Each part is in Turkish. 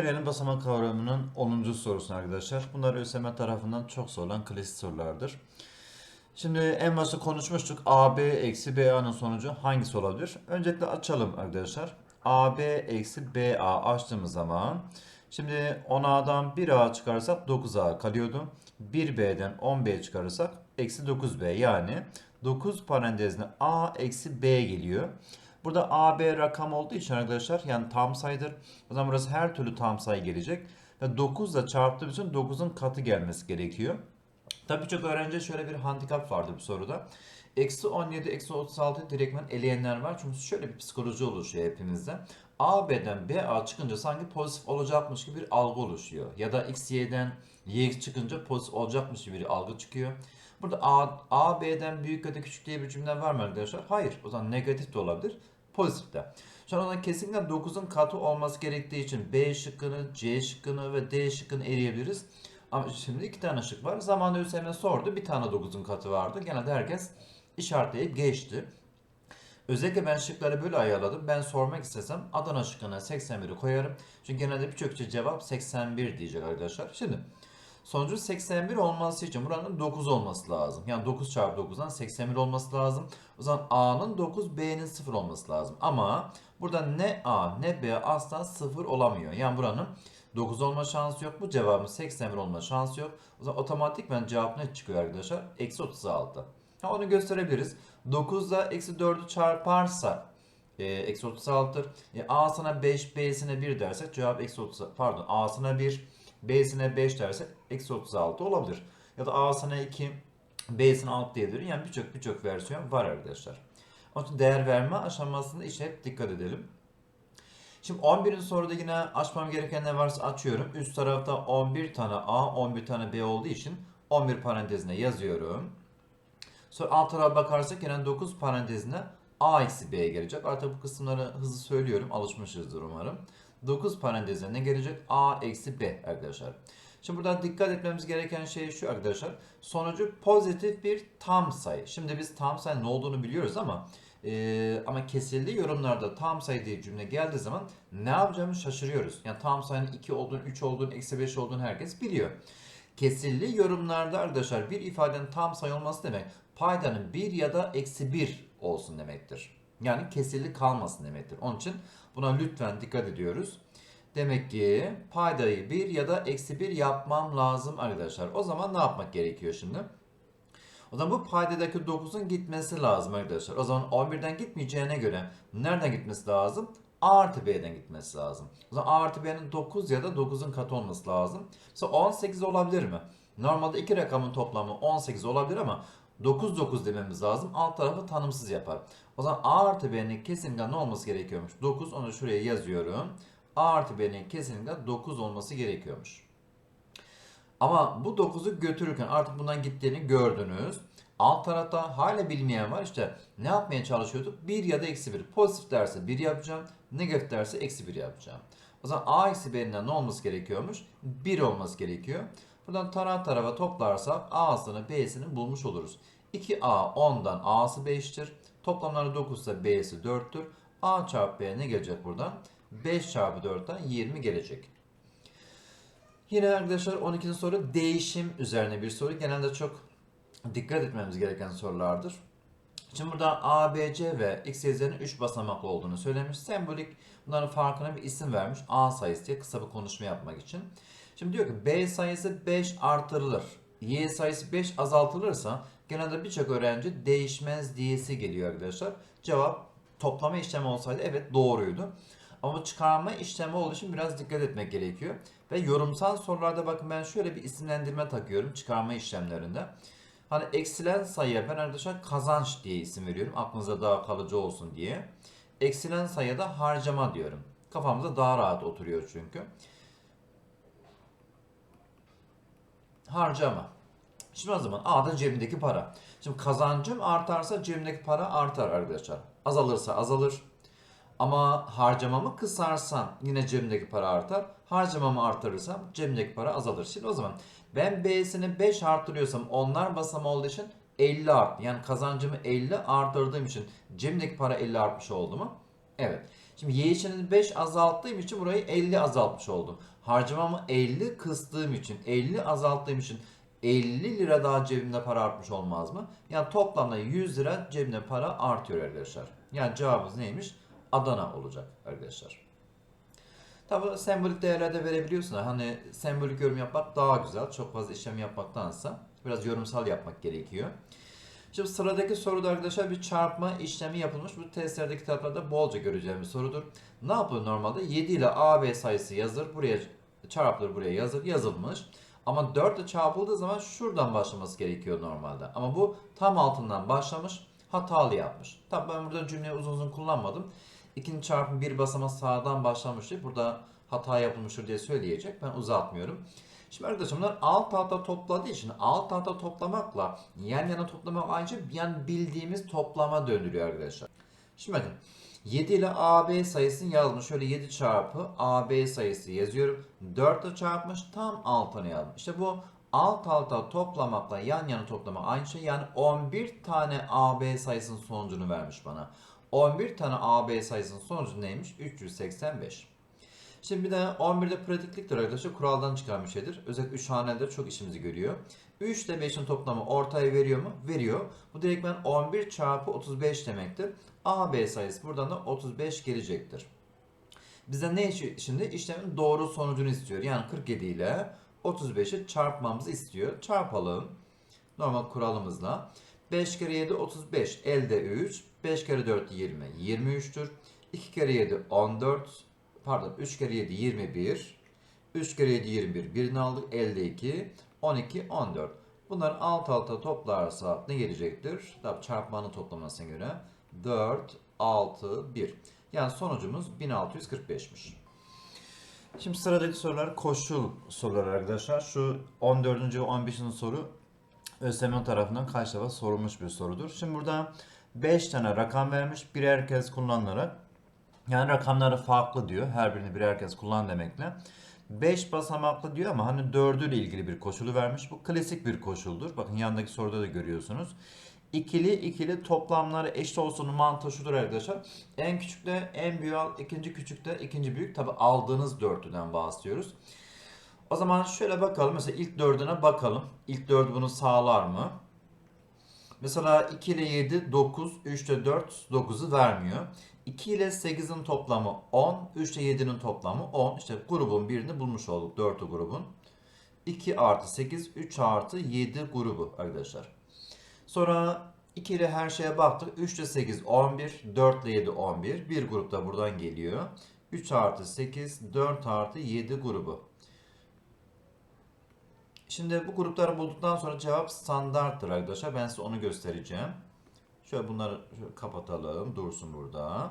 Gelelim basamak kavramının 10. sorusuna arkadaşlar. Bunlar ÖSYM tarafından çok sorulan klasik sorulardır. Şimdi en başta konuşmuştuk. AB eksi BA'nın sonucu hangisi olabilir? Öncelikle açalım arkadaşlar. AB eksi BA açtığımız zaman şimdi 10A'dan 1A çıkarırsak 9A kalıyordu. 1B'den 10B çıkarırsak eksi 9B yani 9 parantezine A eksi B geliyor. Burada AB rakam olduğu için arkadaşlar yani tam sayıdır. O zaman burası her türlü tam sayı gelecek. Ve 9 ile çarptığım için 9'un katı gelmesi gerekiyor. Tabii çok öğrenci şöyle bir handikap vardı bu soruda. Eksi 17, eksi 36 direktmen eleyenler var. Çünkü şöyle bir psikoloji oluşuyor hepimizde. AB'den BA çıkınca sanki pozitif olacakmış gibi bir algı oluşuyor. Ya da X, Y'den Y çıkınca pozitif olacakmış gibi bir algı çıkıyor. Burada A, A B'den büyük ya da küçük diye bir cümle var mı arkadaşlar? Hayır. O zaman negatif de olabilir. Pozitif de. Ona kesinlikle 9'un katı olması gerektiği için B şıkkını, C şıkkını ve D şıkkını eleyebiliriz. Ama şimdi iki tane şık var. Zamanında ÖSYM sordu. Bir tane 9'un katı vardı. Genelde herkes işaretleyip geçti. Özellikle ben şıkları böyle ayarladım. Ben sormak istesem Adana şıkkına 81'i koyarım. Çünkü genelde birçok kişi cevap 81 diyecek arkadaşlar. Şimdi sonucu 81 olması için buranın 9 olması lazım. Yani 9 çarpı 9'dan 81 olması lazım. O zaman A'nın 9, B'nin 0 olması lazım. Ama burada ne A ne B asla 0 olamıyor. Yani buranın 9 olma şansı yok. Bu cevabın 81 olma şansı yok. O zaman otomatikman cevap ne çıkıyor arkadaşlar? Eksi 36. Ha, onu gösterebiliriz. 9 ile eksi 4'ü çarparsak e, eksi 36'dır. E, A'sına 5, B'sine 1 dersek cevap eksi 30. Pardon A'sına 1, B'sine 5 dersek eksi 36 olabilir. Ya da A'sına 2, B'sine 6 diyebilir. Yani birçok birçok versiyon var arkadaşlar. Onun için değer verme aşamasında işe hep dikkat edelim. Şimdi 11'in soruda yine açmam gereken ne varsa açıyorum. Üst tarafta 11 tane A, 11 tane B olduğu için 11 parantezine yazıyorum. Sonra alt tarafa bakarsak yine 9 parantezine A eksi B gelecek. Artık bu kısımları hızlı söylüyorum. Alışmışızdır umarım. 9 parantezine ne gelecek? A eksi B arkadaşlar. Şimdi burada dikkat etmemiz gereken şey şu arkadaşlar. Sonucu pozitif bir tam sayı. Şimdi biz tam sayı ne olduğunu biliyoruz ama e, ama kesildiği yorumlarda tam sayı diye cümle geldiği zaman ne yapacağımızı şaşırıyoruz. Yani tam sayının 2 olduğunu, 3 olduğunu, eksi 5 olduğunu herkes biliyor. Kesirli yorumlarda arkadaşlar bir ifadenin tam sayı olması demek paydanın 1 ya da eksi 1 olsun demektir. Yani kesirli kalmasın demektir. Onun için buna lütfen dikkat ediyoruz. Demek ki paydayı 1 ya da eksi 1 yapmam lazım arkadaşlar. O zaman ne yapmak gerekiyor şimdi? O zaman bu paydadaki 9'un gitmesi lazım arkadaşlar. O zaman 11'den gitmeyeceğine göre nereden gitmesi lazım? A artı B'den gitmesi lazım. O zaman A artı B'nin 9 ya da 9'un katı olması lazım. Mesela 18 olabilir mi? Normalde iki rakamın toplamı 18 olabilir ama 9 9 dememiz lazım. Alt tarafı tanımsız yapar. O zaman A artı B'nin kesinlikle ne olması gerekiyormuş? 9 onu şuraya yazıyorum. A artı B'nin kesinlikle 9 olması gerekiyormuş. Ama bu 9'u götürürken artık bundan gittiğini gördünüz. Alt tarafta hala bilmeyen var. İşte ne yapmaya çalışıyorduk? 1 ya da eksi 1. Pozitif derse 1 yapacağım. Negatif derse eksi 1 yapacağım. O zaman A eksi B'nin ne olması gerekiyormuş? 1 olması gerekiyor. Buradan taraf tarafa toplarsak A'sını B'sini bulmuş oluruz. 2A 10'dan A'sı 5'tir. Toplamları 9 ise B'si 4'tür. A çarpı B ne gelecek buradan? 5 çarpı 4'ten 20 gelecek. Yine arkadaşlar 12. soru değişim üzerine bir soru. Genelde çok dikkat etmemiz gereken sorulardır. Şimdi burada A, B, C ve X, Y, Z'nin 3 basamaklı olduğunu söylemiş. Sembolik bunların farkına bir isim vermiş. A sayısı diye kısa bir konuşma yapmak için. Şimdi diyor ki B sayısı 5 artırılır. Y sayısı 5 azaltılırsa genelde birçok öğrenci değişmez diyesi geliyor arkadaşlar. Cevap toplama işlemi olsaydı evet doğruydu. Ama çıkarma işlemi olduğu için biraz dikkat etmek gerekiyor. Ve yorumsal sorularda bakın ben şöyle bir isimlendirme takıyorum çıkarma işlemlerinde. Hani eksilen sayıya ben arkadaşlar kazanç diye isim veriyorum. Aklınıza daha kalıcı olsun diye. Eksilen sayıya da harcama diyorum. Kafamıza daha rahat oturuyor çünkü. Harcama. Şimdi o zaman A'da cebimdeki para. Şimdi kazancım artarsa cebimdeki para artar arkadaşlar. Azalırsa azalır. Ama harcamamı kısarsam yine cebimdeki para artar. Harcamamı artırırsam cebimdeki para azalır. Şimdi o zaman ben B'sini 5 artırıyorsam onlar basamağı olduğu için 50 art. Yani kazancımı 50 artırdığım için cebimdeki para 50 artmış oldu mu? Evet. Şimdi y için 5 azalttığım için burayı 50 azaltmış oldum. Harcamamı 50 kıstığım için, 50 azalttığım için 50 lira daha cebimde para artmış olmaz mı? Yani toplamda 100 lira cebimde para artıyor arkadaşlar. Yani cevabımız neymiş? Adana olacak arkadaşlar. Tabi sembolik değerlerde verebiliyorsun. Hani sembolik yorum yapmak daha güzel. Çok fazla işlem yapmaktansa biraz yorumsal yapmak gerekiyor. Şimdi sıradaki soruda arkadaşlar bir çarpma işlemi yapılmış. Bu testlerdeki kitaplarda bolca göreceğimiz sorudur. Ne yapılır normalde? 7 ile AB sayısı yazılır. Buraya çarpılır buraya yazılır. Yazılmış. Ama 4 ile çarpıldığı zaman şuradan başlaması gerekiyor normalde. Ama bu tam altından başlamış. Hatalı yapmış. Tabi ben burada cümleyi uzun uzun kullanmadım. İkinci çarpım bir basama sağdan başlamış deyip burada hata yapılmıştır diye söyleyecek. Ben uzatmıyorum. Şimdi arkadaşlar bunlar alt alta topladığı için alt alta toplamakla yan yana toplamak aynı şey yani bildiğimiz toplama döndürüyor arkadaşlar. Şimdi bakın 7 ile AB sayısını yazmış. Şöyle 7 çarpı AB sayısı yazıyorum. 4 ile çarpmış tam altına yazmış. İşte bu alt alta toplamakla yan yana toplama aynı şey. Yani 11 tane AB sayısının sonucunu vermiş bana. 11 tane AB sayısının sonucu neymiş? 385. Şimdi bir de 11'de pratikliktir arkadaşlar. Kuraldan çıkan bir şeydir. Özellikle 3 hanelerde çok işimizi görüyor. 3 ile 5'in toplamı ortaya veriyor mu? Veriyor. Bu direkt ben 11 çarpı 35 demektir. AB sayısı buradan da 35 gelecektir. Bize ne şimdi işlemin doğru sonucunu istiyor. Yani 47 ile 35'i çarpmamızı istiyor. Çarpalım. Normal kuralımızla. 5 kere 7 35 elde 3. 5 kere 4 20 23'tür. 2 kere 7 14. Pardon 3 kere 7 21. 3 kere 7 21. Birini aldık elde 2. 12 14. Bunlar alt alta toplarsa ne gelecektir? Tabii çarpmanın toplamasına göre 4 6 1. Yani sonucumuz 1645'miş. Şimdi sıradaki sorular koşul soruları arkadaşlar. Şu 14. ve 15. soru ÖSYM tarafından kaç defa sorulmuş bir sorudur. Şimdi burada 5 tane rakam vermiş birer kez kullanılarak. Yani rakamları farklı diyor. Her birini birer kez kullan demekle. 5 basamaklı diyor ama hani 4'ü ile ilgili bir koşulu vermiş. Bu klasik bir koşuldur. Bakın yandaki soruda da görüyorsunuz. İkili ikili toplamları eşit olsunun mantığı şudur arkadaşlar. En küçükte en büyük al, ikinci küçükte ikinci büyük. Tabi aldığınız dörtlüden bahsediyoruz. O zaman şöyle bakalım. Mesela ilk dördüne bakalım. İlk dördü bunu sağlar mı? Mesela 2 ile 7 9, 3 ile 4 9'u vermiyor. 2 ile 8'in toplamı 10, 3 ile 7'nin toplamı 10. İşte grubun birini bulmuş olduk. 4'ü grubun. 2 artı 8, 3 artı 7 grubu arkadaşlar. Sonra 2 ile her şeye baktık. 3 ile 8 11, 4 ile 7 11. Bir grup da buradan geliyor. 3 artı 8, 4 artı 7 grubu. Şimdi bu grupları bulduktan sonra cevap standarttır arkadaşlar. Ben size onu göstereceğim. Şöyle bunları kapatalım. Dursun burada.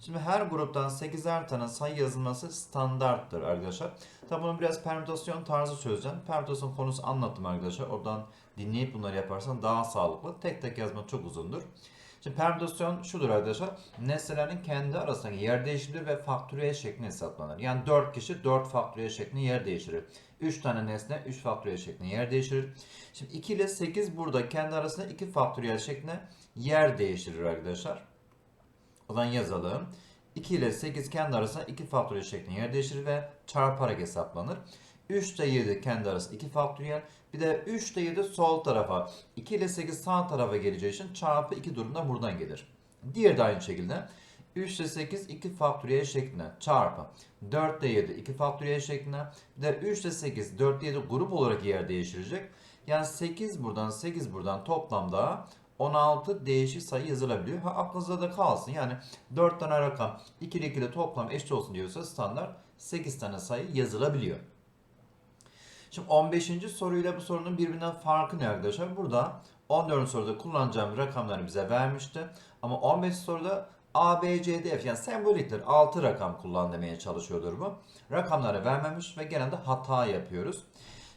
Şimdi her gruptan 8'er tane sayı yazılması standarttır arkadaşlar. Tabi bunun biraz permütasyon tarzı çözeceğim. Permütasyon konusu anlattım arkadaşlar. Oradan dinleyip bunları yaparsan daha sağlıklı. Tek tek yazmak çok uzundur. Şimdi permütasyon şudur arkadaşlar. Nesnelerin kendi arasındaki yer değişimidir ve faktöriyel şeklinde hesaplanır. Yani 4 kişi 4 faktöriyel şeklinde yer değiştirir. 3 tane nesne 3 faktöriyel şeklinde yer değiştirir. Şimdi 2 ile 8 burada kendi arasında 2 faktöriyel şeklinde yer değiştirir arkadaşlar. O zaman yazalım. 2 ile 8 kendi arasında 2 faktöriyel şeklinde yer değiştirir ve çarparak hesaplanır. 3 ile 7 kendi arasında 2 faktöriyel. Bir de 3 ile 7 sol tarafa. 2 ile 8 sağ tarafa geleceği için çarpı 2 durumda buradan gelir. Diğeri de aynı şekilde. 3 ile 8 2 faktöriyel şeklinde çarpı. 4 ile 7 2 faktöriyel şeklinde. Bir de 3 ile 8 4 ile 7 grup olarak yer değiştirecek. Yani 8 buradan 8 buradan toplamda 16 değişik sayı yazılabiliyor. Ha aklınızda da kalsın. Yani 4 tane rakam 2 ile 2 ile toplam eşit olsun diyorsa standart 8 tane sayı yazılabiliyor. Şimdi 15. soruyla bu sorunun birbirinden farkı ne arkadaşlar? Burada 14. soruda kullanacağım rakamları bize vermişti. Ama 15. soruda A, B, C, D, F yani semboliktir. 6 rakam kullan demeye çalışıyordur bu. Rakamları vermemiş ve genelde hata yapıyoruz.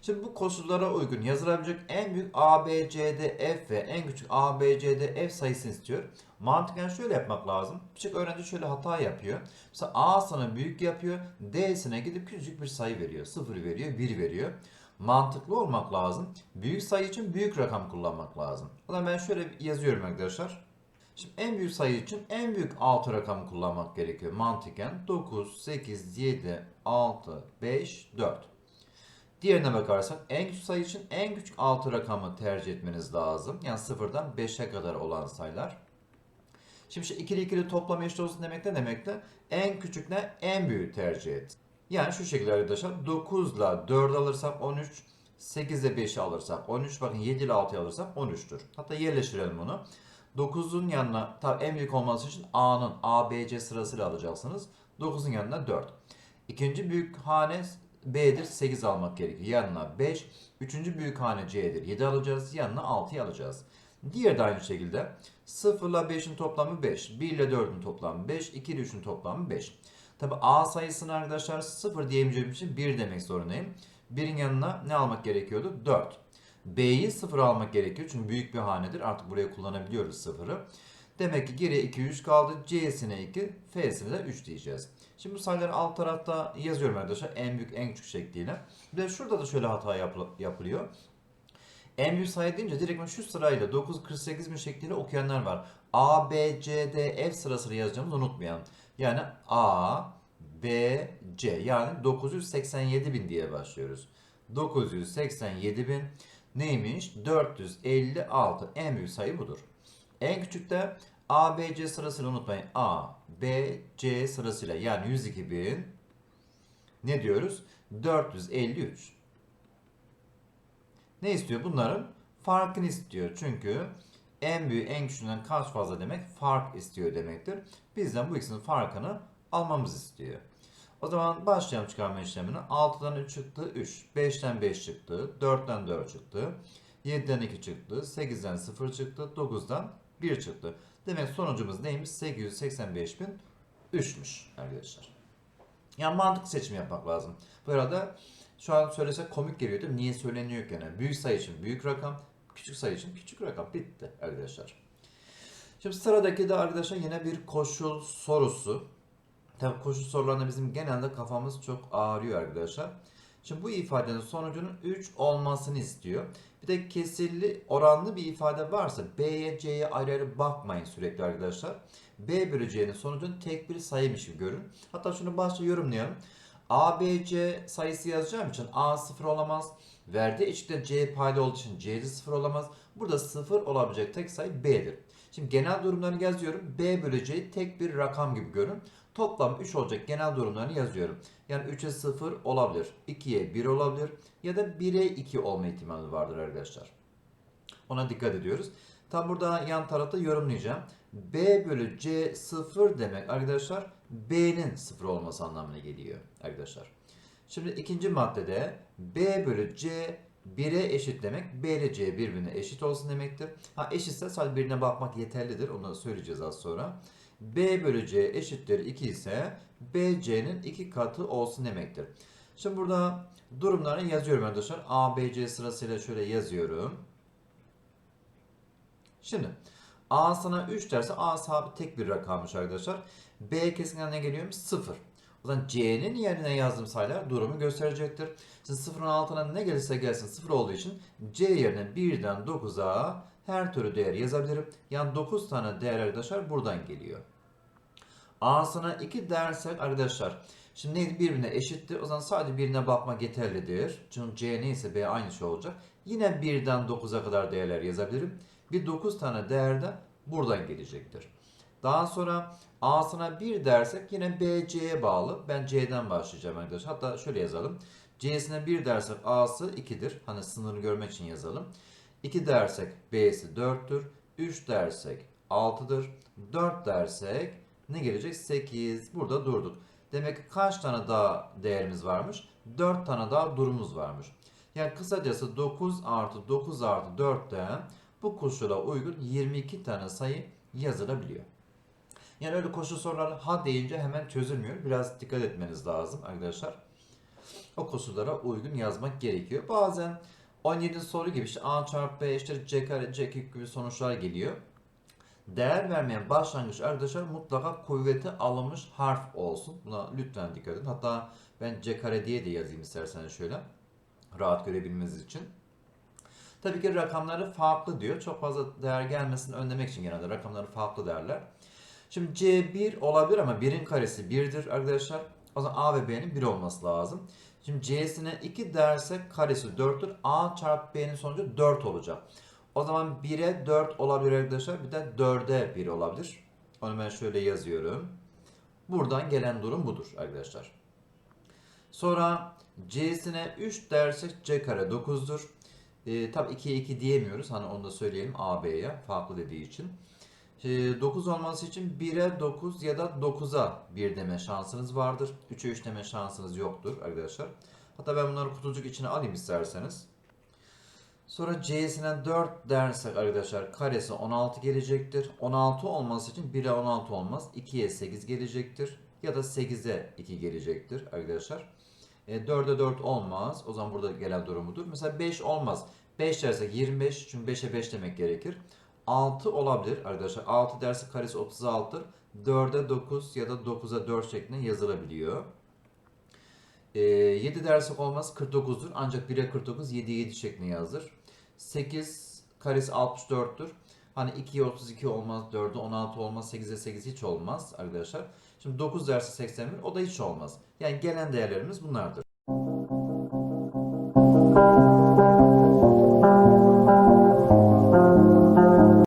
Şimdi bu koşullara uygun yazılabilecek en büyük A, B, C, D, F ve en küçük A, B, C, D, F sayısını istiyor. Mantıken şöyle yapmak lazım. Küçük öğrenci şöyle hata yapıyor. Mesela A'sını büyük yapıyor. D'sine gidip küçük bir sayı veriyor. 0 veriyor, 1 veriyor. Mantıklı olmak lazım. Büyük sayı için büyük rakam kullanmak lazım. O zaman ben şöyle yazıyorum arkadaşlar. Şimdi en büyük sayı için en büyük 6 rakamı kullanmak gerekiyor mantıken. 9, 8, 7, 6, 5, 4. Diğerine bakarsak en küçük sayı için en küçük 6 rakamı tercih etmeniz lazım. Yani sıfırdan 5'e kadar olan sayılar. Şimdi ikili ikili toplam eşit olsun demek ne demekti? En küçükle en büyüğü tercih et. Yani şu şekilde arkadaşlar 9 ile 4 alırsak 13, 8 ile 5'i alırsak 13, bakın 7 ile 6'yı alırsak 13'tür. Hatta yerleştirelim bunu. 9'un yanına tabi en büyük olması için A'nın A, B, C sırasıyla alacaksınız. 9'un yanına 4. İkinci büyük hane B'dir 8 almak gerekiyor. Yanına 5. Üçüncü büyük hane C'dir 7 alacağız. Yanına 6'yı alacağız. Diğer de aynı şekilde 0 ile 5'in toplamı 5. 1 ile 4'ün toplamı 5. 2 ile 3'ün toplamı 5. Tabi A sayısını arkadaşlar 0 diyemeyeceğim için 1 demek zorundayım. 1'in yanına ne almak gerekiyordu? 4. B'yi 0 almak gerekiyor çünkü büyük bir hanedir. Artık buraya kullanabiliyoruz 0'ı. Demek ki geriye 2, 3 kaldı. C'sine 2, F'sine de 3 diyeceğiz. Şimdi bu sayıları alt tarafta yazıyorum arkadaşlar. En büyük, en küçük şekliyle. De şurada da şöyle hata yapıl- yapılıyor. En büyük sayı deyince direkt şu sırayla 9, 48 bin şekliyle okuyanlar var. A, B, C, D, F sırasını yazacağımızı unutmayalım. Yani A, B, C yani 987 bin diye başlıyoruz. 987 bin neymiş? 456 en büyük sayı budur. En küçük de A, B, C sırasıyla unutmayın. A, B, C sırasıyla yani 102 bin ne diyoruz? 453. Ne istiyor? Bunların farkını istiyor. Çünkü en büyük en küçüğünden kaç fazla demek fark istiyor demektir. Bizden bu ikisinin farkını almamız istiyor. O zaman başlayalım çıkarma işlemini. 6'dan 3 çıktı 3. 5'ten 5 çıktı. 4'ten 4 çıktı. 7'den 2 çıktı. 8'den 0 çıktı. 9'dan 1 çıktı. Demek sonucumuz neymiş? 885.003'müş arkadaşlar. Yani mantıklı seçim yapmak lazım. Bu arada şu an söylesek komik geliyor değil mi? Niye söyleniyor gene? Büyük sayı için büyük rakam, küçük sayı için küçük rakam. Bitti arkadaşlar. Şimdi sıradaki de arkadaşlar yine bir koşul sorusu. Tabii koşul sorularında bizim genelde kafamız çok ağrıyor arkadaşlar. Şimdi bu ifadenin sonucunun 3 olmasını istiyor. Bir de kesirli oranlı bir ifade varsa B'ye C'ye ayrı ayrı bakmayın sürekli arkadaşlar. B bölü C'nin sonucunu tek bir sayıymış gibi görün. Hatta şunu başta yorumlayalım. A, B, C sayısı yazacağım için A 0 olamaz. Verdiği eşitlikte C payda olduğu için C de 0 olamaz. Burada 0 olabilecek tek sayı B'dir. Şimdi genel durumlarını yazıyorum. B bölü C tek bir rakam gibi görün. Toplam 3 olacak genel durumlarını yazıyorum. Yani 3'e 0 olabilir. 2'ye 1 olabilir. Ya da 1'e 2 olma ihtimali vardır arkadaşlar. Ona dikkat ediyoruz. Tam burada yan tarafta yorumlayacağım. B bölü C 0 demek arkadaşlar B'nin 0 olması anlamına geliyor arkadaşlar. Şimdi ikinci maddede B bölü C 1'e eşit demek. B ile C birbirine eşit olsun demektir. Ha eşitse sadece birine bakmak yeterlidir. Onu söyleyeceğiz az sonra. B bölü C eşittir 2 ise B C'nin 2 katı olsun demektir. Şimdi burada durumlarını yazıyorum arkadaşlar. A, B, C sırasıyla şöyle yazıyorum. Şimdi A sana 3 derse A sabit tek bir rakammış arkadaşlar. B kesinlikle ne geliyor? 0. O zaman C'nin yerine yazdığım sayılar durumu gösterecektir. Şimdi 0'ın altına ne gelirse gelsin 0 olduğu için C yerine 1'den 9'a her türlü değer yazabilirim. Yani 9 tane değer arkadaşlar buradan geliyor. A'sına 2 dersek arkadaşlar Şimdi neydi birbirine eşitti. O zaman sadece birine bakmak yeterlidir. Çünkü C neyse B aynı şey olacak. Yine 1'den 9'a kadar değerler yazabilirim. Bir 9 tane değerden buradan gelecektir. Daha sonra A'sına 1 dersek yine B C'ye bağlı. Ben C'den başlayacağım arkadaşlar. Hatta şöyle yazalım. C'sine 1 dersek A'sı 2'dir. Hani sınırını görmek için yazalım. 2 dersek B'si 4'tür. 3 dersek 6'dır. 4 dersek ne gelecek? 8. Burada durduk. Demek ki kaç tane daha değerimiz varmış? 4 tane daha durumumuz varmış. Yani kısacası 9 artı 9 artı 4'ten bu koşula uygun 22 tane sayı yazılabiliyor. Yani öyle koşul sorular ha deyince hemen çözülmüyor. Biraz dikkat etmeniz lazım arkadaşlar. O koşullara uygun yazmak gerekiyor. Bazen 17 soru gibi işte A çarpı B işte C kare C kök gibi sonuçlar geliyor. Değer vermeyen başlangıç arkadaşlar mutlaka kuvveti alınmış harf olsun. Buna lütfen dikkat edin. Hatta ben C kare diye de yazayım isterseniz şöyle. Rahat görebilmeniz için. Tabii ki rakamları farklı diyor. Çok fazla değer gelmesini önlemek için genelde rakamları farklı derler. Şimdi C1 olabilir ama 1'in karesi 1'dir arkadaşlar. O zaman A ve B'nin 1 olması lazım. Şimdi C'sine 2 dersek karesi 4'tür. A çarpı B'nin sonucu 4 olacak. O zaman 1'e 4 olabilir arkadaşlar. Bir de 4'e 1 olabilir. Onu ben şöyle yazıyorum. Buradan gelen durum budur arkadaşlar. Sonra C'sine 3 dersek C kare 9'dur. E, tabi 2'ye 2 diyemiyoruz. Hani onu da söyleyelim A, B'ye farklı dediği için. E, 9 olması için 1'e 9 ya da 9'a 1 deme şansınız vardır. 3'e 3 deme şansınız yoktur arkadaşlar. Hatta ben bunları kutucuk içine alayım isterseniz. Sonra C'sine 4 dersek arkadaşlar karesi 16 gelecektir. 16 olması için 1'e 16 olmaz. 2'ye 8 gelecektir. Ya da 8'e 2 gelecektir arkadaşlar. E, 4'e 4 olmaz. O zaman burada gelen durum budur. Mesela 5 olmaz. 5 dersek 25 çünkü 5'e 5 demek gerekir. 6 olabilir arkadaşlar. 6 dersi karesi 36'dır. 4'e 9 ya da 9'a 4 şeklinde yazılabiliyor. E, 7 dersek olmaz 49'dur. Ancak 1'e 49 7'ye 7 şeklinde yazılır. 8 karesi 64'tür. Hani 2'ye 32 olmaz, 4'e 16 olmaz, 8'e 8 hiç olmaz arkadaşlar. Şimdi 9 dersi 81 o da hiç olmaz. Yani gelen değerlerimiz bunlardır.